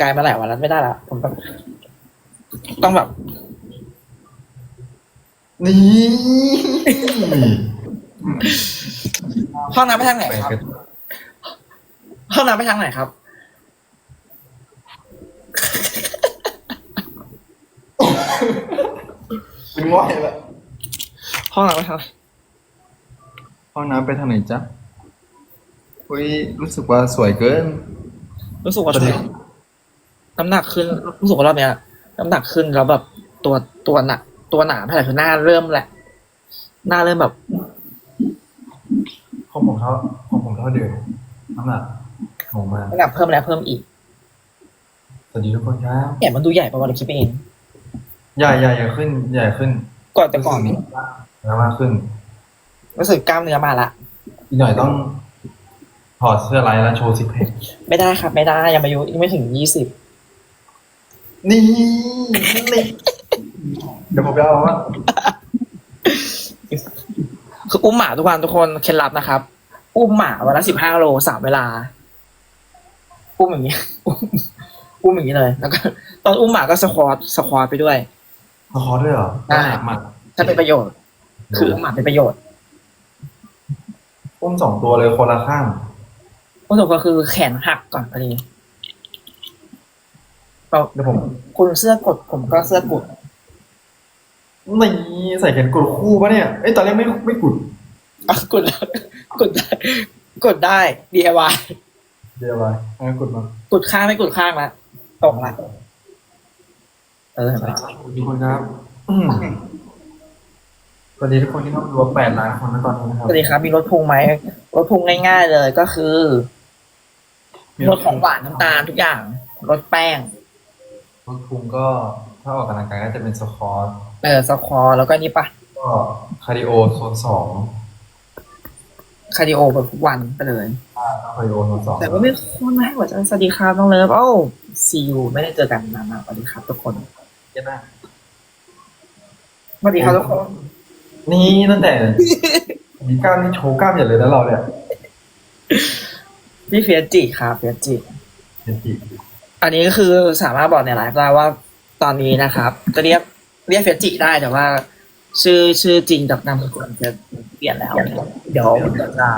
กายมาหลายวันแล้วไม่ได้ละผมแบบต้องแบบ นี่ห้องน้ำไปทางไหนครับ ห้องน้ำไปทางไหนครับ เป็นง่อยละห้องน้ำไปทางไหนห้องน้ำไปทางไหนจ๊ะอุ้ยรู้สึกว่าสวยเกิน รู้สึกว่าประเด็ นน้ำหนักขึ้นรู้สึกว่ารอบเนี้ยน้ำหนักขึ้นแล้วแบบตัวตัวหนัก ตัวหนาเท่าไหร่คือหน้าเริ่มแหละ หน้าเริ่มแบบ ของผมเท่าของผมเท่าเดิมน้ำหนักงงมากน้ำหนักเพิ่มแล้วเพิ่มอีกสวัสดีทุกคนครับแหมมันดูใหญ่ประมาณคิดไปเองใหญ่ใหญ่ใหญ่ขึ้น ใหญ่ขึ้นก่อนแต่ก่อนรู้สึแล้วมากขึ้นรู้สึกกล้ามเนื้อมาละอีกหน่อยต้องถอดเสื้อลายแล้วโชว์ซิกแพคไม่ได้ครับ ไม่ได้ยังอายุยังไม่ถึงยี่สิบ นี่นี่เดี๋ยวผมไปเอาว่าคืออุ้มหมาทุกวันทุกคนเคล็ดลับนะครับ อุ้มหมาวันละสิบห้าโลสามเวลา อุ้มอย่างนี้ อุ้มอุ้มอย่างนี้เลย แล้วก็ตอนอุ้มหมาก็สควอตสควอตไปด้วยขอด้วยเหรอได้หมัดถ้าเป็นประโยชน์ คืออุ้มหมาเป็นประโยชน์อุ้มสองตัวเลยคนละข้างผู้ถูกก็คือแขนหักก่อนพอดี เราเดี๋ยวผมคุณเสื้อกดผมก็เสื้อกดนี่ใส่แขนกุดคู่ปะเนี่ยเอ้ยตอนแรกไม่ไม่กุดอะกดได้กดได้กดได้ DIY เดี๋ยวไปเอากุดมากดข้างไม่กดข้างละตกละเออเห็นไหมทุกคนครับอืมสวัสดีทุกคนที่เข้ารวมแปดล้านคนนะตอนนี้นะคสรับวัสดีครับ มีรถพุงไหมรถพุงง่าย ๆ เลยก็คือรถของหวานน้ำตาลทุกอย่างรถแป้ง รถพุงก็ถ้าออกกำลังกายก็จะเป็นสควอตเออสควอร์แล้วก็นี่ปะก็คาร์ดิโอโซนสองคาร์ดิโอแบบทุกวันไปเลยคาร์ดิโอโซนสองแต่ว่าไม่คนมาให้หัวใจสวัสดีครับน้องเลิฟโอ้ซีอูไม่ได้เจอกันนานมากสวัสดีครับทุกคนเก็ตนะสวัสดีครับทุกคน นี่ตั้งแต่มีกล้ามนี่โชว์กล้ามใหญ่เลยนะเราเนี่ยพี่เฟียสจิครับเฟียสจิเห็นจี อันนี้ก็คือสามารถบอกในไลฟ์ได้ว่าตอนนี้นะครับจะเรียกเรียกเฟียสจิได้แต่ว่า ชื่อชื่อจริงกับนามสกุลจะเปลี่ยนแล้ว เดี๋ยวเดี๋ยวจะ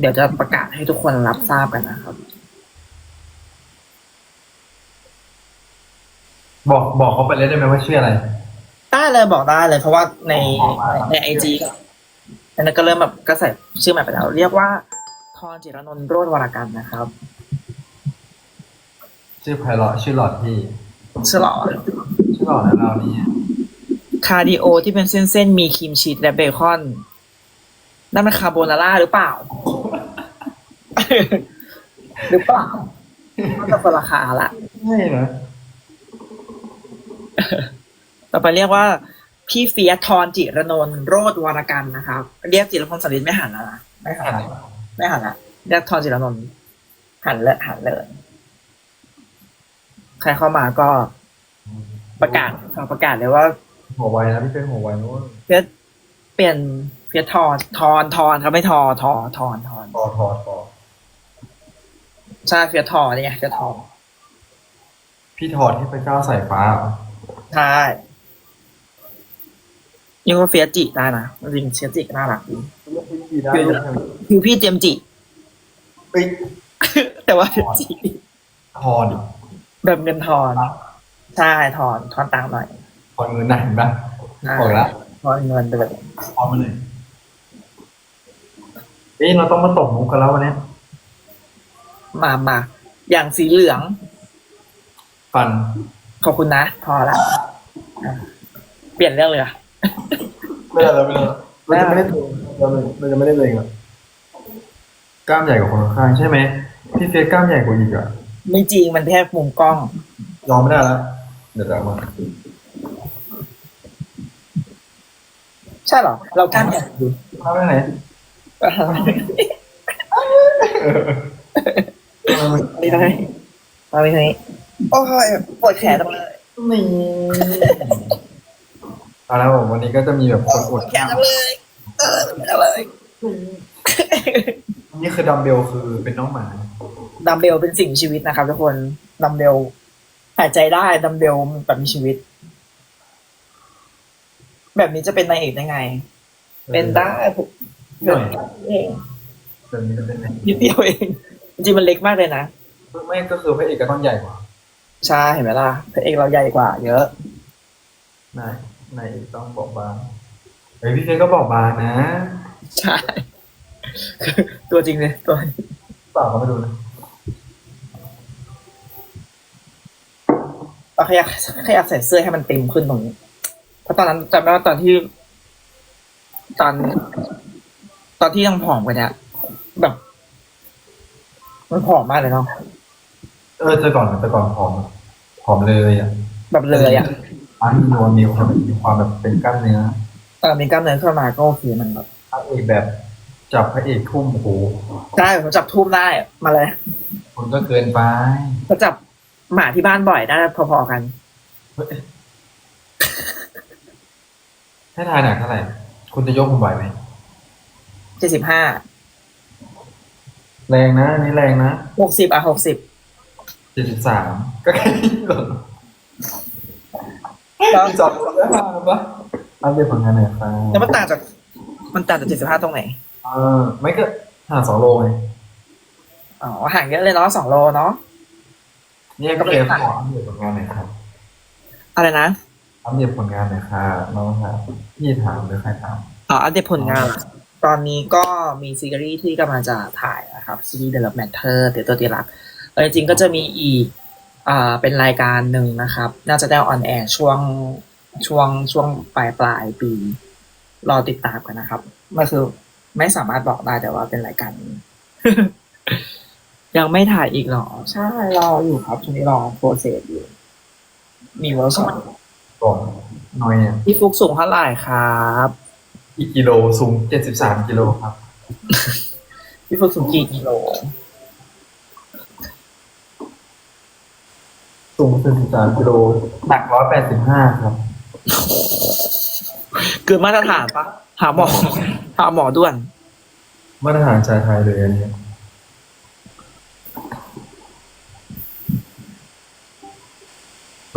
เดี๋ยวจะประกาศให้ทุกคนรับทราบกันนะครับ บอกบอกเขาไปเลยได้ไหมว่าชื่ออะไร ได้เลยบอกได้เลย เพราะว่าในในไอจีอันนั้นก็เริ่มแบบก็ใส่ชื่อใหม่ไปแล้ว เรียกว่าทอนจิรนนท์โรจน์วรกันนะครับ ชื่อไพเราะชื่อหลอดพี่ชื่อหล่อชื่อหลอดนะเรานี่คาร์ดิโอที่เป็นเส้นๆ มีครีมชีสและเบคอน นั่นมันคาโบนาร่าหรือเปล่า หรือเปล่าน่าจะคนราคาละใช่นะต่อไปเรียกว่า พี่เฟียสทอนจิรนนท์โรจน์วรกันนะครับ เรียกจิรพงศ์สรินไม่หันแล้วนะไม่หันละไม่หันละเรียกทอนจิรนนท์หันเลยหันเลย ใครเข้ามาก็ประกาศประกาศเลยว่าหัวไวนะพี่เป็นหัวไวนู้นเฟียสเปลี่ยนเฟียสทอนทอนทอนครับไม่ทอทอทอนทอนทอทอทอใช่เฟียสทอนี่ไงเฟียสทอพี่ถอดให้ไปก้าวสายฟ้าเหรอใช่ยังว่าเฟียสจิได้นะจริงๆเฟียสจิก็น่ารักดีเรียกพี่จีได้คือคือพี่เจมส์จิเอ้ยแต่ว่าเฟียสจิทอนเหรอ แบบเงินทอนใช่ทอนทอนตังค์หน่อยทอนเงินนะเห็นปะใช่บอกแล้วทอนเงินไปเลยทอนมาเลยเอ้ยเราต้องมาตบมุกกันแล้ววันนี้มามาอย่างสีเหลือง ฟัน ขอบคุณนะ พอละอะเปลี่ยนเรื่องเลยอะไม่ได้แล้วไม่ได้แล้วเราจะไม่ได้ตัวเราเราจะไม่ได้เลยอะกล้ามใหญ่กว่าคนข้างๆใช่ไหมพี่เฟียสกล้ามใหญ่กว่าอีกอะ ไม่จริงมันแค่มุมกล้อง ยอมไม่ได้แล้วเดี๋ยวจะเอามาใช่เหรอ เรากล้ามใหญ่ดูพาไปไหนนี่ได้มาไม่นี้โอ้ยปวดแขนจังเลยนี่เอาละผมวันนี้ก็จะมีแบบคนอดแขนจังเลยเออจังเลยนี่คือดัมเบลคือเป็นน้องหมา ดัมเบลเป็นสิ่งมีชีวิตนะครับทุกคนดัมเบลหายใจได้ดัมเบลแบบมีชีวิต แบบนี้จะเป็นนายเอกได้ไง เป็นได้ผมหน่อยเองแบบนี้จะเป็นไงนิดเดียวเองจริงๆมันเล็กมากเลยนะไม่ก็คือพระเอกก็ต้องใหญ่กว่าใช่เห็นไหมล่ะพระเอกเราใหญ่กว่า เยอะนายนายเอกต้องบอกบางเฮ้ยพี่เฟยก็บอกบางนะ ใช่ตัวจริงเลยตัวเปล่าก็ไม่รู้นะ เราแค่อยากแค่อยากใส่เสื้อให้มันเต็มขึ้นตรงนี้ เพราะตอนนั้นจำได้ว่าตอนที่ ตอน ตอนที่ยังผอมกว่าเนี้ยแบบ มันผอมมากเลยเนาะเออแต่ก่อนแต่ก่อนผอมผอมเลยอะแบบเลยอะอันมีนวลมีความมีความแบบเป็นกล้ามเนื้อเออมีกล้ามเนื้อขึ้นมาก็โอเคมันแบบพระเอกแบบจับพระเอกทุ่มโอ้โหใช่ผมจับทุ่มได้มาเลยคุณก็เกินไปก็จับ หมาที่บ้านบ่อยได้พอๆกันให้ทายหนักเท่าไหร่ คุณจะยกผมไหวไหม เจ็ดสิบห้า แรงนะอันนี่แรงนะหกสิบอะหกสิบเจ็ดสิบสามก็แค่นี้หรอกแล้วจอดแล้วมาปะอัปเดตผลงานหน่อยครับแล้วมันต่างจาก มันต่างจากเจ็ดสิบห้าตรงไหน เออไม่ก็ห่างสองโลไง อ๋อ ห่างเยอะเลยเนาะสองโลเนาะ เนี่ยก็เลยขออัปเดตผลงานหน่อยครับอะไรนะอัปเดตผลงานหน่อยครับน้องครับพี่ถามหรือใครถามอ๋ออัปเดตผลงาน ตอนนี้ก็มีซีรีส์ที่กำลังจะถ่ายนะครับซีรีส์ Development เธอเดี๋ยวตัวตีรักเออจริงๆก็จะมีอีกอ่าเป็นรายการหนึ่งนะครับ น่าจะได้ออนแอร์ช่วงช่วงช่วงปลายปลายปี รอติดตามกันนะครับมันคือไม่สามารถบอกได้แต่ว่าเป็นรายการนี้ ยังไม่ถ่ายอีกเหรอ ใช่รออยู่ครับช่วงนี้รอโปรเซสอยู่ มีเวิร์กช็อปก่อนหน่อยเนี่ยพี่ฟุกสูงเท่าไหร่ครับอีกกิโลสูงเจ็ดสิบสามกิโลครับ พี่ฟุกสูงกี่กิโล สูงเจ็ดสิบสามกิโลหนักร้อยแปดสิบห้าครับ เกินมาตรฐานปะหาหมอหาหมอด่วน มาตรฐานชายไทยเลยอันนี้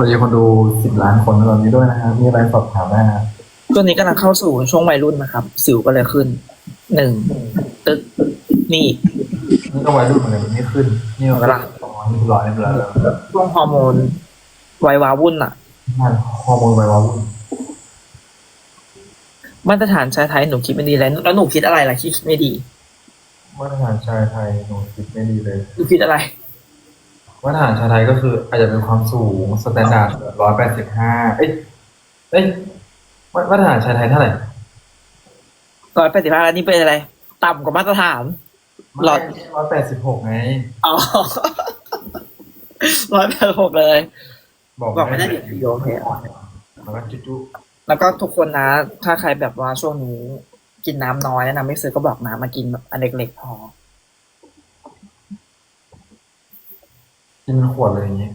สวัสดีคนดูสิบล้านคนตอนนี้ด้วยนะครับมีอะไรสอบถามได้นะครับช่วงนี้กำลังเข้าสู่ช่วงวัยรุ่นนะครับ สิวก็เลยขึ้นหนึ่งตึกนี่นี่ก็วัยรุ่นเหมือนกันไม่ขึ้น นี่ก็เวลาสองร้อยนี่ร้อยเรียบร้อยแล้วช่วงฮอร์โมนวัยวาวุ่นอะงานฮอร์โมนวัยวาวุ่นมาตรฐานชายไทยหนูคิดไม่ดีแล้วแล้วหนูคิดอะไรล่ะคิดไม่ดี มาตรฐานชายไทยหนูคิดไม่ดีเลยหนูคิดอะไร มาตรฐานชายไทยก็คืออาจจะเป็นความสูงสแตนดาร์ดร้อยแปดสิบห้าเอ้ยเอ้ยมามาตรฐานชายไทยเท่าไหร่ร้อยแปดสิบห้าแล้วนี่เป็นอะไร ต่ำกว่ามาตรฐานหลอดร้อยแปดสิบหกไงอ๋อร้อยแปดหกเลยบอกบอกไม่ได้เดี๋ยววิดีโอเพลย์แล้วก็จุ๊จุ๊แล้วก็ทุกคนนะ ถ้าใครแบบว่าช่วงนี้กินน้ำน้อยแนะนำไม่ซื้อก็บอกน้ำมากินแบบอันเล็กๆพอ กินเป็นขวดเลยอย่างงี้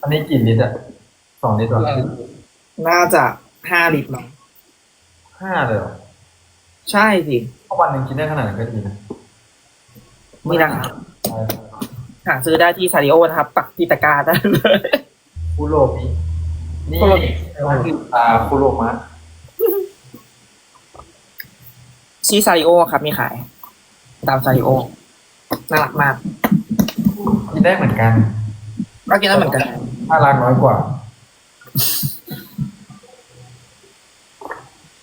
อันนี้กี่ลิตรอะสองลิตรเหรอน่าจะห้าลิตรมั้งห้าเลยเหรอใช่สิถ้าวันหนึ่งกินได้ขนาดนั้นก็ดีนะนี่นะครับใช่หาซื้อได้ที่ซาริโอนะครับ ปักที่ตะกร้าได้เลยคุโรมินี่คุโรมิร้านคือตาคุโรมะที่ซาริโอครับมีขาย ตามซาริโอน่ารักมาก กินได้เหมือนกัน ก็กินได้เหมือนกัน ถ้ารักน้อยกว่า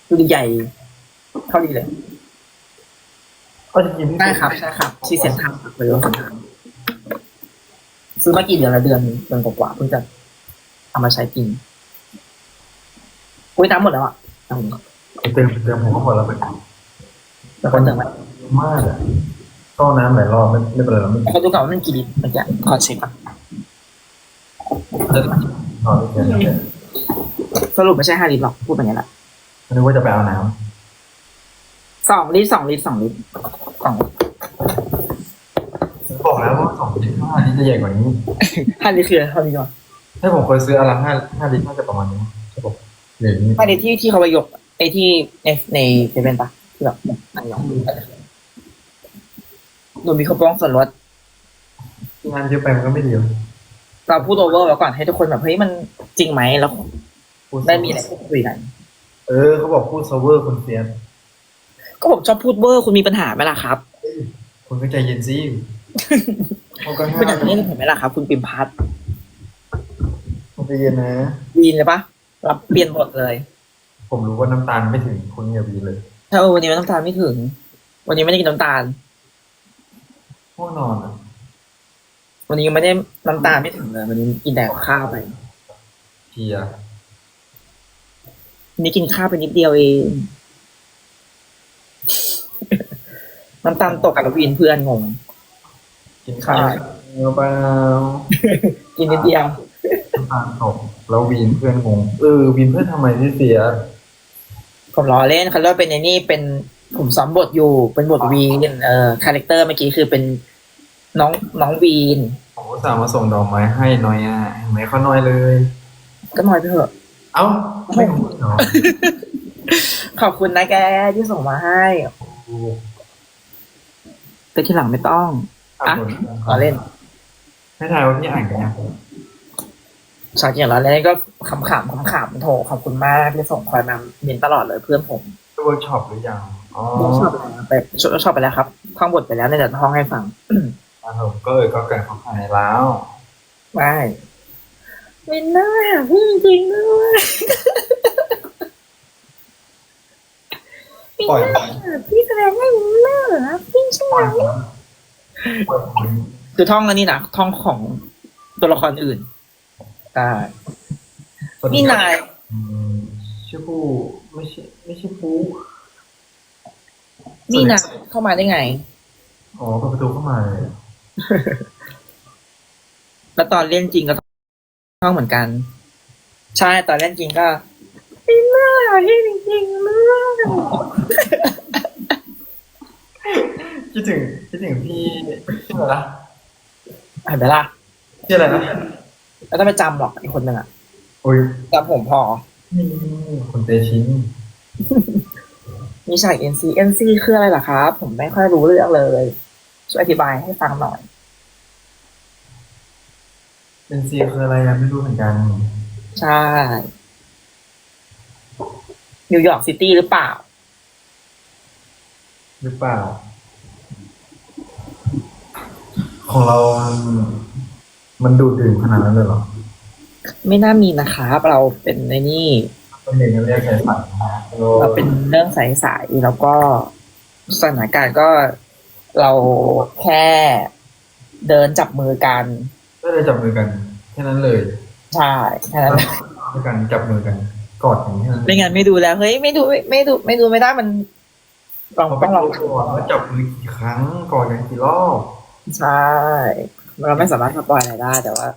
ดูดีใหญ่เท่าดีเลยก็จริงๆพี่ได้ครับใช่ครับ ที่เซ็นทรัลครับเลยว่าเซ็นทรัลซื้อมากี่เดือนละเดือนเดือนกว่าๆเพิ่งจะเอามาใช้กินอุ้ยน้ำหมดแล้วอะน้ำหมดเติมเติมผมก็หมดแล้วเป็นแล้วก็เติมไปมากอะ เข้าน้ำหลายรอบไม่ไม่เป็นไรหรอกไม่เขาดูก่อนว่ามันกี่ลิตรเมื่อกี้ขอเช็คอะจะนอนไม่เกินสรุปไม่ใช่ห้าลิตรหรอกพูดแบบนี้แหละนึกว่าจะไปเอาน้สองลิตรสองลิตรสองลิตรสองำผมบอกแล้วว่าสองลิตรห้าลิตรจะใหญ่กว่านี้ห้าลิตรคือเท่านี้ก่อนถ้าผมเคยซื้ออนละห้าห้าลิตรน่าจะประมาณนี้ใช่ปะหรือนี่ห้าลิตรที่ที่เขาไปยกไอ้ที่ในในเซเว่นปะที่แบบอันยอง หนูมีคูปองส่วนลดงานเยอะไปมันก็ไม่ดีหรอกเราพูดโอเวอร์ไว้ก่อนให้ทุกคนแบบเฮ้ยมันจริงไหมแล้วพูดได้มีอะไรพูดคุยกัน เออเขาบอกพูดเซิร์ฟเวอร์คนเฟียสก็ผมชอบพูดเวอร์คุณมีปัญหาไหมล่ะครับคุณก็ใจเย็นสิเขาก็คุณอห้ายากจะเล่นกับผมไหมล่ะครับ คุณปิมพัทคุณใจเย็นนะวีนเลยปะรับเปลี่ยนบทเลย ผมรู้ว่าน้ำตาลไม่ถึงคุณอย่าวีเลยถ้าวันนี้น้ำตาลไม่ถึง วันนี้ไม่ได้กินน้ำตาล ง่วงนอนอะวันนี้ไม่ได้น้ำตาลไม่ถึงเลยวันนี้กินแต่ข้าวไป เพลียวันนี้กินข้าวไปนิดเดียวเอง น้ำตาลตกกับวีนเพื่อนงง กินข้าวใช่เนื้อเปล่ากินนิดเดียวน้ำตาลตกแล้ววีนเพื่อนงงเออวีนเพื่อนทำไมที่เสียผมล้อเล่นเขาเรียกว่าเป็นในนี่เป็น ผมซ้อมบทอยู่เป็นบทวีนเอ่อคาแรคเตอร์เมื่อกี้คือเป็นน้องน้องวีนผมอุตส่าห์มาส่งดอกไม้ให้น้อยอะเห็นไหมเขาน้อยเลย ก็น้อยไปเถอะ เอ้าไม่พูดเหรอขอบคุณนะแกที่ส่งมาให้แต่ทีหลังไม่ต้องอะขอเล่นให้ทายว่าพี่อ่านกันยังชาจริงแล้วเล่นก็ขำๆขำๆโถขอบคุณมากที่ส่งคอยมาเน้นตลอดเลยเพื่อนผมเวิร์กช็อปหรือยัง อ๋อชอบไปชอบไปแล้วครับท่องบทไปแล้วในเดี๋ยวท่องให้ฟังครับผมก็เออก็ไก่เขาขายแล้วไม่ไม่น่าพี่จริงๆด้วยปล่อยพี่แสดงให้เลิกพี่ใช่ปไหมล่อยปล่อยผมคือท่องอันนี้นะท่องของตัวละครอื่นได้นี่นายอืมชื่อผู้ไม่ใช่ไม่ใช่ผู้ นี่นายเข้ามาได้ไง อ๋อเปิดประตูเข้ามาเลยแล้วตอนเล่นจริงก็ท่องเหมือนกัน ใช่ตอนเล่นจริงก็ไม่น่าพี่จริงๆเลยคิดถึงคิดถึงพี่ชื่ออะไรนะเห็นไหมล่ะชื่ออะไรนะแล้วต้องไปจำหรอกอีกคนหนึ่งอะโอ้ยจำผมพอนี่คนเตชิน มีฉาก NC NC คืออะไรล่ะครับ ผมไม่ค่อยรู้เรื่องเลย ช่วยอธิบายให้ฟังหน่อยเป็นซีคืออะไรอะไม่รู้เหมือนกันใช่นิวยอร์กซิตี้หรือเปล่า หรือเปล่า ของเรา มันมันดูดดื่มขนาดนั้นเลยเหรอ ไม่น่ามีนะครับ เราเป็นในนี่ เป็นเด็กนักเรียนใส่ฝันนะฮะเราเป็นเรื่องใสๆแล้วก็สถานการณ์ก็เราแค่เดินจับมือกันก็เลยจับมือกันแค่นั้นเลยใช่แค่นั้นด้วยกันจับมือกันกอดอย่างนี้แค่นั้นไม่งั้นไม่ดูแล้วเฮ้ยไม่ดูไม่ไม่ดูไม่ดูไม่ได้มันลองเราต้ต้อองงลลององก่อนว่าจับมือกี่ครั้งกอดกันกี่รอบใช่เราไม่สามารถสปอยอะไรได้แต่ว่า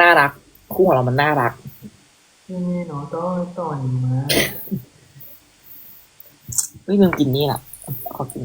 น่ารัก คู่ของเรามันน่ารัก นี่เนาะต่อต่อยมาเฮ้ยลืมกินนี่แหละขอกิน